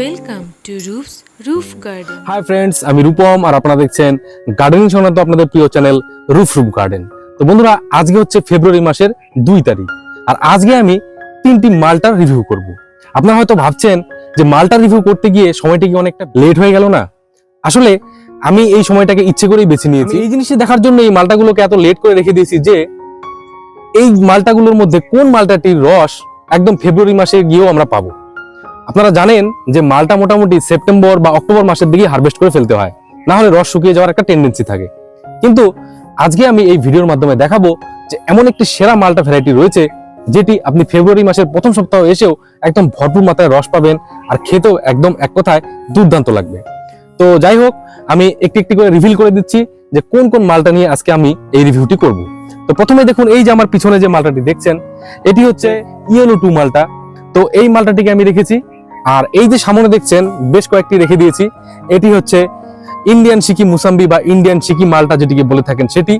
To Roof's Roof Garden. Hi friends আমি রূপম আর আপনারা দেখছেন গার্ডেনিং সংক্রান্ত আপনাদের প্রিয় চ্যানেল রুফ রুফ গার্ডেন তো বন্ধুরা আজকে হচ্ছে ফেব্রুয়ারি মাসের দুই তারিখ আর আজকে আমি তিনটি মালটার রিভিউ করব। আপনারা হয়তো ভাবছেন যে মালটা রিভিউ করতে গিয়ে সময়টা কি অনেকটা লেট হয়ে গেল না? আসলে আমি এই সময়টাকে ইচ্ছে করেই বেছে নিয়েছি। এই জিনিসটি দেখার জন্য এই মালটাগুলোকে এত লেট করে রেখে দিয়েছি যে এই মালটাগুলোর মধ্যে কোন মালটাটির রস একদম ফেব্রুয়ারি মাসে গিয়েও আমরা পাবো। আপনারা জানেন যে মালটা মোটামুটি সেপ্টেম্বর বা অক্টোবর মাসের দিকে হারভেস্ট করে ফেলতে হয়। না হলে রস শুকিয়ে যাওয়ার একটা টেন্ডেন্সি থাকে। কিন্তু আজকে আমি এই ভিডিওর মাধ্যমে দেখাবো যে এমন একটি সেরা মালটা ভ্যারাইটি রয়েছে, যেটি আপনি ফেব্রুয়ারি মাসের প্রথম সপ্তাহ এসেও একদম ভরপুর মাত্রায় রস পাবেন আর খেতেও একদম এক কথায় দুর্দান্ত লাগবে। তো যাই হোক, আমি একটি একটি করে রিভিল করে দিচ্ছি যে কোন কোন মালটা নিয়ে আজকে আমি এই রিভিউটি করব। তো প্রথমে দেখুন, এই যে আমার পিছনে যে মালটাটি দেখছেন, এটি হচ্ছে ইয়েলো টু মালটা। তো এই মালটাটিকে আমি রেখেছি আর এই যে সামনে দেখছেন, বেশ কয়েকটি রেখে দিয়েছি। এটি হচ্ছে ইন্ডিয়ান সিকি মুসাম্বি বা ইন্ডিয়ান সিকি মালটা যেটিকে বলে থাকেন সেটি।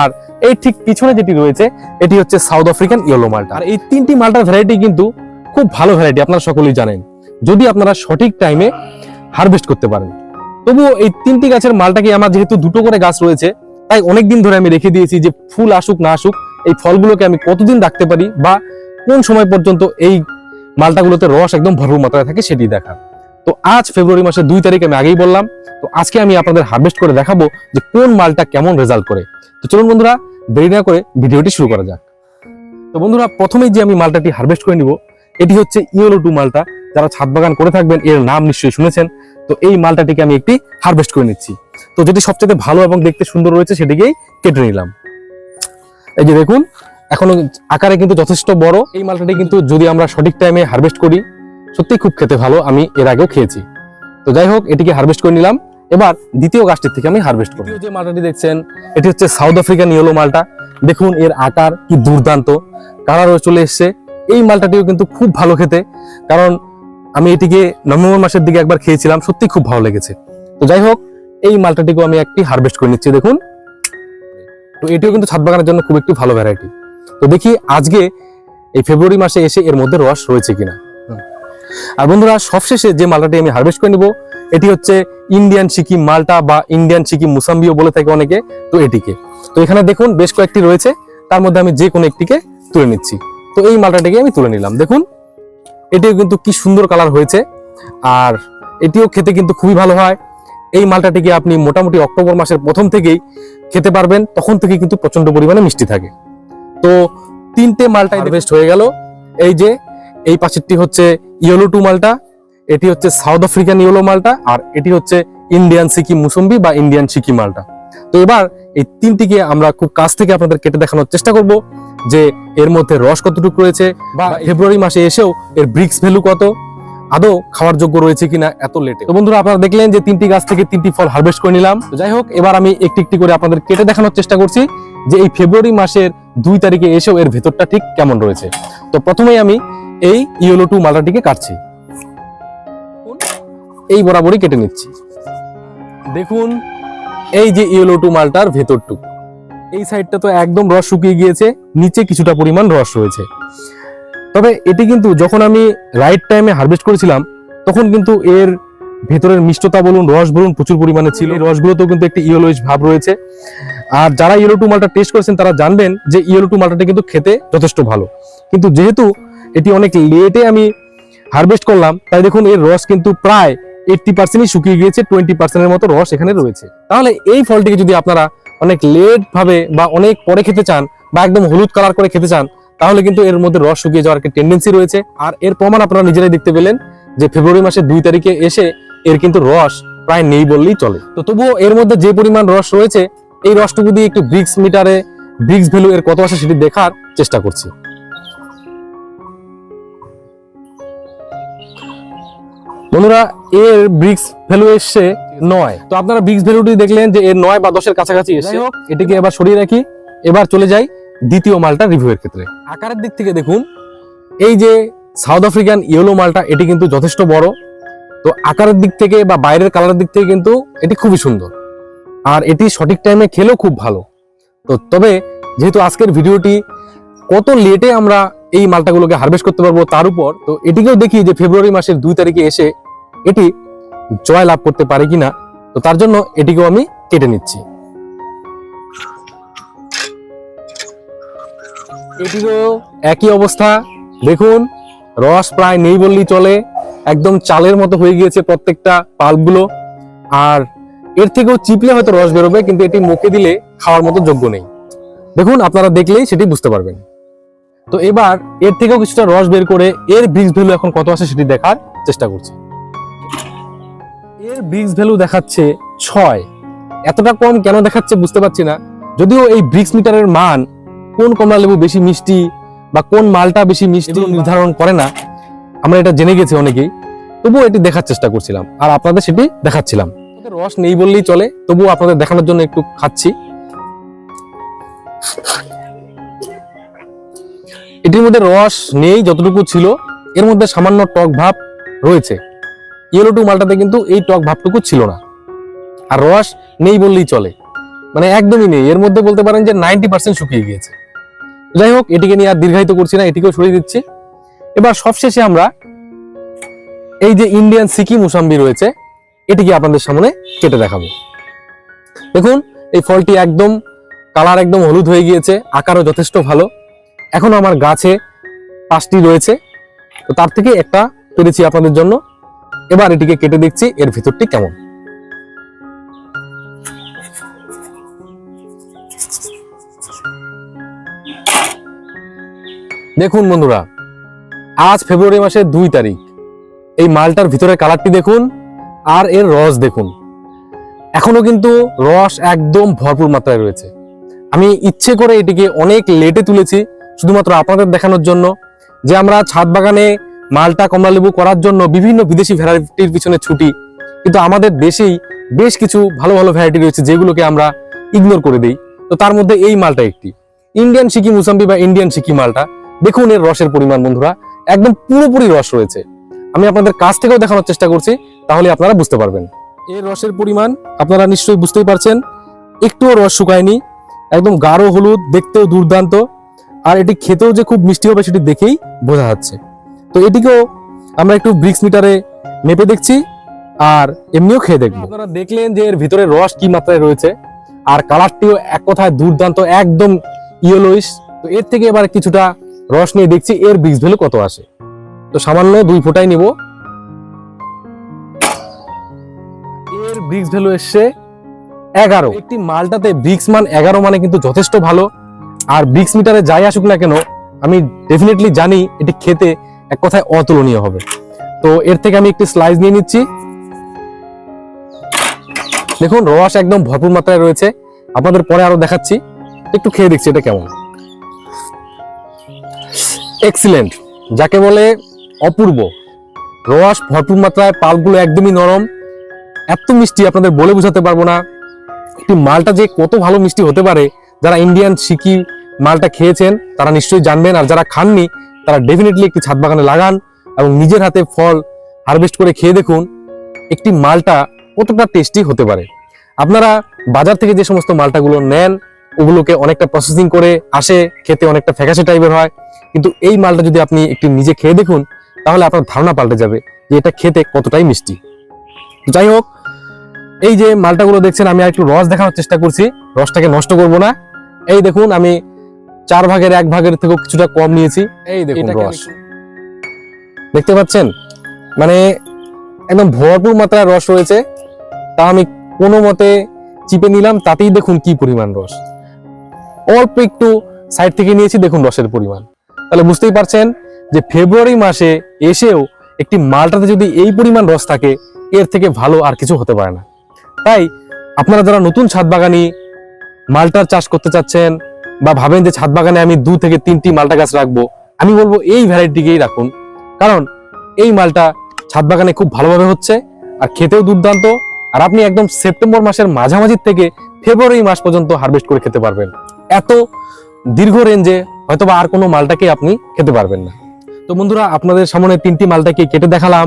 আর এই ঠিক পিছনে যেটি রয়েছে, এটি হচ্ছে সাউথ আফ্রিকান ইয়েলো মালটা আর এই তিনটি মালটার ভ্যারাইটি কিন্তু খুব ভালো ভ্যারাইটি আপনারা সকলেই জানেন। যদি আপনারা সঠিক টাইমে হারভেস্ট করতে পারেন। তবুও এই তিনটি গাছের মালটাকে আমার যেহেতু দুটো করে গাছ রয়েছে, তাই অনেকদিন ধরে আমি রেখে দিয়েছি যে ফুল আসুক, না আসুক, এই ফলগুলোকে আমি কতদিন রাখতে পারি বা কোন সময় পর্যন্ত এই মালটাগুলোতে রস একদম ভরপুর মাত্রায় থাকে, সেটি দেখা। তো আজ ফেব্রুয়ারি মাসের দুই তারিখ আমি আগেই বললাম, তো আজকে আমি আপনাদের হারভেস্ট করে দেখাবো যে কোন মালটা কেমন রেজাল্ট করে। তো চলুন বন্ধুরা, দেরি না করে ভিডিওটি শুরু করা যাক। তো বন্ধুরা, প্রথমেই যে আমি মালটাটি হারভেস্ট করে নিব, এটি হচ্ছে ইয়েলো টু মালটা। যারা ছাদ বাগান করে থাকবেন, এর নাম নিশ্চয়ই শুনেছেন। তো এই মালটাটিকে আমি একটি হারভেস্ট করে নিচ্ছি। তো যেটি সবচেয়ে ভালো এবং দেখতে সুন্দর রয়েছে, সেটিকেই কেটে নিলাম। এই যে দেখুন এখনও আকারে কিন্তু যথেষ্ট বড়। এই মালটাটি কিন্তু যদি আমরা সঠিক টাইমে হারভেস্ট করি সত্যি খুব খেতে ভালো, আমি এর আগেও খেয়েছি। তো যাই হোক, এটিকে হারভেস্ট করে নিলাম। এবার দ্বিতীয় গাছটির থেকে আমি হারভেস্ট করি যে মালটাটি দেখছেন, এটি হচ্ছে সাউথ আফ্রিকান ইয়েলো মালটা। দেখুন এর আকার কি দুর্দান্ত। কালারও চলে এসছে। এই মালটাটিও কিন্তু খুব ভালো খেতে। কারণ আমি এটিকে নভেম্বর মাসের দিকে একবার খেয়েছিলাম সত্যি খুব ভালো লেগেছে। তো যাই হোক, এই মালটাটিকেও আমি একটি হারভেস্ট করে নিচ্ছি, দেখুন। তো এটিও কিন্তু ছাদ বাগানের জন্য খুব একটি ভালো ভ্যারাইটি তো দেখি আজকে এই ফেব্রুয়ারি মাসে এসে এর মধ্যে রস রয়েছে কিনা। আর বন্ধুরা সবশেষে যে মালটাটি আমি হারভেস্ট করে নিব এটি হচ্ছে ইন্ডিয়ান সিকিম মালটা বা ইন্ডিয়ান সিকিম মুসাম্বিও বলে থাকে অনেকে তো এটিকে। তো এখানে দেখুন বেশ কয়েকটি রয়েছে তার মধ্যে আমি যে কোনো একটিকে তুলে নিচ্ছি। তো এই মালটাটিকে আমি তুলে নিলাম। দেখুন এটিও কিন্তু কি সুন্দর কালার হয়েছে আর এটিও খেতে কিন্তু খুবই ভালো হয়। এই মালটাটিকে আপনি মোটামুটি অক্টোবর মাসের প্রথম থেকেই খেতে পারবেন তখন থেকে কিন্তু প্রচণ্ড পরিমাণে মিষ্টি থাকে। তো তিনটে মালটা হারভেস্ট হয়ে গেল। এই যে এই পাশেরটি হচ্ছে ইয়েলো টু মালটা এটি হচ্ছে সাউথ আফ্রিকান ইয়েলো মালটা আর এটি হচ্ছে ইন্ডিয়ান সিকিম মুসম্বি বা ইন্ডিয়ান সিকিম মালটা। তো এবার এই তিনটিকে আমরা খুব কাছ থেকে আপনাদের কেটে দেখানোর চেষ্টা করব যে এর মধ্যে রস কতটুকু রয়েছে বা ফেব্রুয়ারি মাসে এসেও এর ব্রিক্স ভ্যালু কত আদৌ খাওয়ার যোগ্য রয়েছে কিনা এত লেটে তো বন্ধুরা আপনারা দেখলেন যে তিনটি গাছ থেকে তিনটি ফল হারভেস্ট করে নিলাম। তো যাই হোক এবার আমি একটি একটি করে আপনাদের কেটে দেখানোর চেষ্টা করছি। যে এই ফেব্রুয়ারি মাসের দুই তারিখে এসেও এর ভেতরটা ঠিক কেমন রয়েছে। তো প্রথমেই আমি এই ইয়েলো টু মালটাটিকে কাটছি। এই বরাবরই কেটে নিচ্ছি। দেখুন, এই যে ইয়েলো টু মালটার ভেতরটুক, এই সাইডটা তো একদম রস শুকিয়ে গিয়েছে, নিচে কিছুটা পরিমাণ রস রয়েছে। তবে এটি কিন্তু যখন আমি রাইট টাইমে হারভেস্ট করেছিলাম, তখন কিন্তু এর ভেতরের মিষ্টতা বলুন, রস বলুন, প্রচুর পরিমাণে ছিল। এই রসগুলোতেও কিন্তু একটি ইয়েলোইশ ভাব রয়েছে। আর যারা ইয়েলো টু মালটা টেস্ট করেছেন, তারা জানবেন যে ইয়েলো টু মালটাটা কিন্তু খেতে যথেষ্ট ভালো। কিন্তু যেহেতু এটি অনেক লেটে আমি হারভেস্ট করলাম, তাই দেখুন এর রস কিন্তু প্রায় এইটটি পার্সেন্টই শুকিয়ে গিয়েছে টোয়েন্টি পার্সেন্টের মতো রস এখানে রয়েছে। তাহলে এই ফলটিকে যদি আপনারা অনেক লেট ভাবে বা অনেক পরে খেতে চান বা একদম হলুদ কালার করে খেতে চান, তাহলে কিন্তু এর মধ্যে রস শুকিয়ে যাওয়ার একটা টেন্ডেন্সি রয়েছে। আর এর প্রমাণ আপনারা নিজেরাই দেখতে পেলেন যে ফেব্রুয়ারি মাসের দুই তারিখে এসে এর কিন্তু রস প্রায় নেই বললেই চলে। তো তবুও এর মধ্যে যে পরিমাণ রস রয়েছে এই রসটুকু দিয়ে একটু ব্রিক্স মিটারে ব্রিক্স ভ্যালু এর কত আসে সেটি দেখার চেষ্টা করছি। বন্ধুরা এর ব্রিক্স ভ্যালু এসছে নয়। তো আপনারা ব্রিক্স ভ্যালুটি দেখলেন যে এর নয় বা দশের কাছাকাছি এসে হোক। এটিকে এবার সরিয়ে রাখি। এবার চলে যাই দ্বিতীয় মালটা রিভিউ এর ক্ষেত্রে। আকারের দিক থেকে দেখুন। এই যে সাউথ আফ্রিকান ইয়েলো মালটা এটি কিন্তু যথেষ্ট বড়। তো আকারের দিক থেকে বা বাইরের কালারের দিক থেকে কিন্তু এটি খুবই সুন্দর। আর এটি সঠিক টাইমে খেলেও খুব ভালো। তো তবে যেহেতু আজকের ভিডিওটি কত লেটে আমরা এই মালটাগুলোকে হারভেস্ট করতে পারব তার উপর, তো এটিকেও দেখি যে ফেব্রুয়ারি মাসের দুই তারিখে এসে এটি জয় লাভ করতে পারে কিনা, তো তার জন্য এটিকেও আমি কেটে নিচ্ছি। এটিরও একই অবস্থা। দেখুন, রস প্রায় নেই বললেই চলে। একদম চালের মতো হয়ে গিয়েছে প্রত্যেকটা পাল্পগুলো। আর এর থেকেও চিপলে হয়তো রস বেরোবে কিন্তু এটি মুখে দিলে খাওয়ার মতো যোগ্য নেই। দেখুন আপনারা দেখলেই সেটি বুঝতে পারবেন। তো এবার এর থেকেও কিছুটা রস বের করে এর ব্রিক্স ভ্যালু এখন কত আছে সেটি দেখার চেষ্টা করছি। এর ব্রিক্স ভ্যালু দেখাচ্ছে ছয়। এতটা কম কেন দেখাচ্ছে বুঝতে পারছি না। যদিও এই ব্রিক্স মিটারের মান কোন কমলা লেবু বেশি মিষ্টি বা কোন মালটা বেশি মিষ্টি নির্ধারণ করে না আমরা এটা জেনে গেছি অনেকেই। তবুও এটি দেখার চেষ্টা করছিলাম। আর আপনাদের সেটি দেখাচ্ছিলাম। রস নেই বললেই চলে। তবুও আপনাদের দেখানোর জন্য একটু খাচ্ছি। এটির মধ্যে রস নেই যতটুকু ছিল। এর মধ্যে সামান্য টক ভাব রয়েছে। ইয়েলো টু মালটাতে কিন্তু এই টক ভাবটুকু ছিল না। আর রস নেই বললেই চলে। মানে একদমই নেই। এর মধ্যে বলতে পারেন যে নাইনটি পার্সেন্ট শুকিয়ে গিয়েছে। যাই হোক, এটিকে নিয়ে আর দীর্ঘায়িত করছি না। এটিকেও সরিয়ে দিচ্ছি। এবার সবশেষে আমরা এই যে ইন্ডিয়ান সিকি মুসাম্বি রয়েছে এটিকে আপনাদের সামনে কেটে দেখাবো। দেখুন, এই ফলটি একদম, কালার একদম হলুদ হয়ে গিয়েছে, আকারও যথেষ্ট ভালো। এখনও আমার গাছে পাঁচটি রয়েছে, তো তার থেকে একটা পেরেছি আপনাদের জন্য। এবার এটিকে কেটে দেখছি, এর ভিতরটি কেমন। দেখুন বন্ধুরা আজ ফেব্রুয়ারি মাসের দুই তারিখ। এই মালটার ভিতরে কালারটি দেখুন আর এর রস দেখুন। এখনও কিন্তু রস একদম ভরপুর মাত্রায় রয়েছে। আমি ইচ্ছে করে এটিকে অনেক লেটে তুলেছি, শুধুমাত্র আপনাদের দেখানোর জন্য যে আমরা ছাদ বাগানে মালটা কমলালেবু করার জন্য বিভিন্ন বিদেশি ভ্যারাইটির পিছনে ছুটি। কিন্তু আমাদের দেশেই বেশ কিছু ভালো ভালো ভ্যারাইটি রয়েছে যেগুলোকে আমরা ইগনোর করে দিই। তো তার মধ্যে এই মালটা একটি। ইন্ডিয়ান সিকি মুসাম্বি বা ইন্ডিয়ান সিকি মালটা, দেখুন এর রসের পরিমাণ বন্ধুরা। একদম পুরোপুরি রস রয়েছে। আমি আপনাদের কাছ থেকেও দেখানোর চেষ্টা করছি, তাহলে আপনারা বুঝতে পারবেন। এর রসের পরিমাণ আপনারা নিশ্চয়ই বুঝতেই পারছেন। একটুও রস শুকায়নি, একদম গাঢ় হলুদ, দেখতেও দুর্দান্ত। আর এটি খেতেও যে খুব মিষ্টি হবে সেটি দেখেই বোঝা যাচ্ছে। তো এটিকেও আমরা একটু ব্রিক্স মিটারে মেপে দেখছি, আর এমনিও খেয়ে দেখব। আপনারা দেখলেন যে এর ভিতরে রস কি মাত্রায় রয়েছে, আর কালারটিও এক কথায় দুর্দান্ত, একদম ইয়েলোইশ তো এর থেকে এবার কিছুটা রস নিয়ে দেখছি এর ব্রিক্স ভ্যালু কত আসে। তো সামান্য দুই ফোঁটাই নিব। এর ব্রিক্স ভ্যালু এসছে এগারো। একটি মালটাতে ব্রিক্স মান এগারো মানে কিন্তু যথেষ্ট ভালো। আর ব্রিক্স মিটারে যাই আসুক না কেন, আমি ডেফিনেটলি জানি এটি খেতে এক কথায় অতুলনীয় হবে। তো এর থেকে আমি একটি স্লাইস নিয়ে নিচ্ছি। দেখুন, রস একদম ভরপুর মাত্রায় রয়েছে। আপনাদের পরে আরও দেখাচ্ছি। একটু খেয়ে দেখছি এটা কেমন। এক্সিলেন্ট যাকে বলে অপূর্ব। রস ভরপুর মাত্রায় পালগুলো একদমই নরম। এত মিষ্টি আপনাদের বলে বোঝাতে পারব না। একটি মালটা যে কত ভালো মিষ্টি হতে পারে, যারা ইন্ডিয়ান সিকি মালটা খেয়েছেন, তারা নিশ্চয়ই জানবেন। আর যারা খাননি, তারা ডেফিনেটলি একটি ছাদ বাগানে লাগান এবং নিজের হাতে ফল হারভেস্ট করে খেয়ে দেখুন, একটি মালটা কতটা টেস্টি হতে পারে। আপনারা বাজার থেকে যে সমস্ত মালটাগুলো নেন, ওগুলোকে অনেকটা প্রসেসিং করে আসে, খেতে অনেকটা ফ্যাকাশে টাইপের হয়। কিন্তু এই মালটা যদি আপনি একটু নিজে খেয়ে দেখুন তাহলে আপনার ধারণা পাল্টে যাবে যে এটা খেতে কতটাই মিষ্টি। যাই হোক এই যে মালটাগুলো দেখছেন আমি আর একটু রস দেখানোর চেষ্টা করছি। রসটাকে নষ্ট করব না। এই দেখুন আমি চার ভাগের এক ভাগের থেকেও কিছুটা কম নিয়েছি। এই দেখুন রস। দেখতে পাচ্ছেন? মানে একদম ভরপুর মাত্রায় রস রয়েছে। তা আমি কোনো মতে চিপে নিলাম তাতেই দেখুন কি পরিমাণ রস। অল্প একটু সাইড থেকে নিয়েছি দেখুন রসের পরিমাণ। তাহলে বুঝতেই পারছেন যে ফেব্রুয়ারি মাসে এসেও একটি মালটাতে যদি এই পরিমাণ রস থাকে, এর থেকে ভালো আর কিছু হতে পারে না। তাই আপনারা যারা নতুন ছাদ বাগানি মালটার চাষ করতে চাচ্ছেন বা ভাবেন যে ছাদ বাগানে আমি দু থেকে তিনটি মালটা গাছ রাখব, আমি বলব এই ভ্যারাইটিকেই রাখুন। কারণ এই মালটা ছাদ বাগানে খুব ভালোভাবে হচ্ছে আর খেতেও দুর্দান্ত। আর আপনি একদম সেপ্টেম্বর মাসের মাঝামাঝি থেকে ফেব্রুয়ারি মাস পর্যন্ত হারভেস্ট করে খেতে পারবেন। এত দীর্ঘ রেঞ্জে হয়তোবা আর কোনো মালটাকে আপনি খেতে পারবেন না। তো বন্ধুরা, আপনাদের সামনে তিনটি মালটাকে কেটে দেখালাম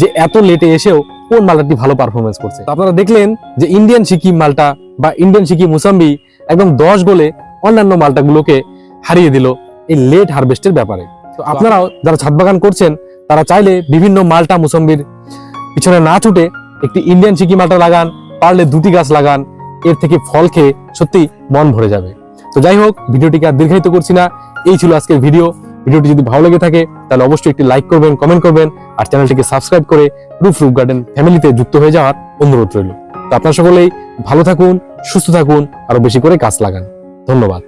যে এত লেটে এসেও কোন মালটাটি ভালো পারফরমেন্স করছে। আপনারা দেখলেন যে ইন্ডিয়ান সিকিম মালটা বা ইন্ডিয়ান সিকিম মুসাম্বি একদম দশ গোলে অন্যান্য মালটাগুলোকে হারিয়ে দিল এই লেট হারভেস্টের ব্যাপারে। তো আপনারাও যারা ছাদ বাগান করছেন, তারা চাইলে বিভিন্ন মালটা মুসম্বির পিছনে না ছুটে একটি ইন্ডিয়ান চিকি মালটা লাগান, পারলে দুটি গাছ লাগান, এর থেকে ফল খেয়ে সত্যি মন ভরে যাবে। তো যাই হোক, ভিডিওটিকে আর দীর্ঘায়িত করছি না। এই ছিল আজকের ভিডিও। ভিডিওটি যদি ভালো লেগে থাকে, তাহলে অবশ্যই একটি লাইক করবেন কমেন্ট করবেন, আর চ্যানেলটিকে সাবস্ক্রাইব করে রুফ রুফ গার্ডেন ফ্যামিলিতে যুক্ত হয়ে যাওয়ার অনুরোধ রইল। তো আপনার সকলেই ভালো থাকুন, সুস্থ থাকুন, আরও বেশি করে গাছ লাগান। ধন্যবাদ।